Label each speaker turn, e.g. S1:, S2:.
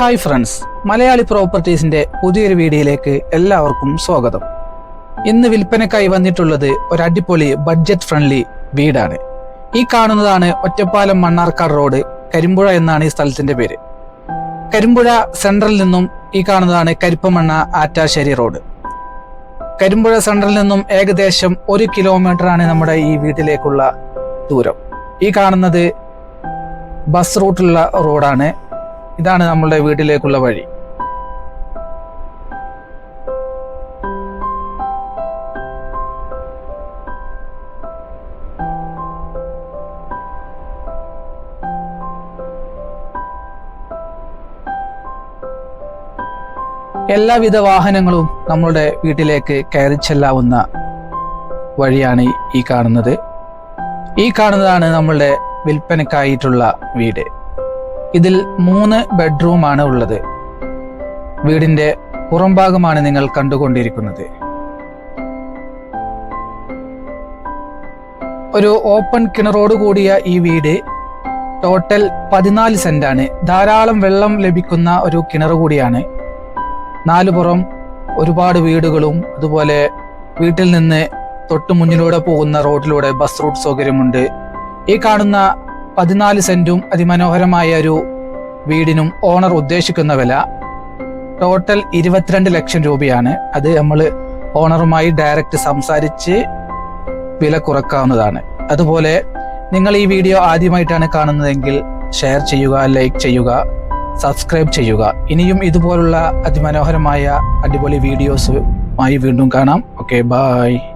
S1: hi friends Malayali പ്രോപ്പർട്ടീസിന്റെ പുതിയൊരു വീഡിയോയിലേക്ക് എല്ലാവർക്കും സ്വാഗതം ഇന്ന് വിൽപ്പനക്കായി വന്നിട്ടുള്ളത് ഒരു അടിപൊളി ബഡ്ജറ്റ് ഫ്രണ്ട്ലി വീടാണ് ഈ കാണുന്നതാണ് ഒറ്റപ്പാലം മണ്ണാർക്കാട് റോഡ് കരിമ്പുഴ എന്നാണ് ഈ സ്ഥലത്തിന്റെ പേര് കരിമ്പുഴ സെൻട്രലിൽ നിന്നും ഈ കാണുന്നതാണ് കരിപ്പമണ്ണ ആറ്റാശ്ശേരി റോഡ് കരിമ്പുഴ സെൻട്രലിൽ നിന്നും ഏകദേശം ഒരു കിലോമീറ്റർ ആണ് നമ്മുടെ ഈ വീട്ടിലേക്കുള്ള ദൂരം ഈ കാണുന്നത് ബസ് റൂട്ടുള്ള റോഡാണ് ഇതാണ് നമ്മളുടെ വീട്ടിലേക്കുള്ള വഴി എല്ലാവിധ വാഹനങ്ങളും നമ്മളുടെ വീട്ടിലേക്ക് കയറി ചെല്ലാവുന്ന വഴിയാണ് ഈ കാണുന്നത് ഈ കാണുന്നതാണ് നമ്മളുടെ വിൽപ്പനക്കായിട്ടുള്ള വീട് ഇതിൽ മൂന്ന് ബെഡ്റൂമാണ് ഉള്ളത് വീടിന്റെ പുറംഭാഗമാണ് നിങ്ങൾ കണ്ടുകൊണ്ടിരിക്കുന്നത് ഒരു ഓപ്പൺ കിണറോട് കൂടിയ ഈ വീട് ടോട്ടൽ പതിനാല് സെന്റാണ് ധാരാളം വെള്ളം ലഭിക്കുന്ന ഒരു കിണർ കൂടിയാണ് നാലു പുറം ഒരുപാട് വീടുകളും അതുപോലെ വീട്ടിൽ നിന്ന് തൊട്ടു മുന്നിലൂടെ പോകുന്ന റോഡിലൂടെ ബസ് റൂട്ട് സൗകര്യമുണ്ട് ഈ കാണുന്ന പതിനാല് സെന്റും അതിമനോഹരമായ ഒരു വീടിനും ഓണർ ഉദ്ദേശിക്കുന്ന വില ടോട്ടൽ ഇരുപത്തിരണ്ട് ലക്ഷം രൂപയാണ് അത് നമ്മൾ ഓണറുമായി ഡയറക്റ്റ് സംസാരിച്ച് വില കുറക്കാവുന്നതാണ് അതുപോലെ നിങ്ങൾ ഈ വീഡിയോ ആദ്യമായിട്ടാണ് കാണുന്നതെങ്കിൽ ഷെയർ ചെയ്യുക ലൈക്ക് ചെയ്യുക സബ്സ്ക്രൈബ് ചെയ്യുക ഇനിയും ഇതുപോലുള്ള അതിമനോഹരമായ അടിപൊളി വീഡിയോസുമായി വീണ്ടും കാണാം ഓക്കെ ബായ്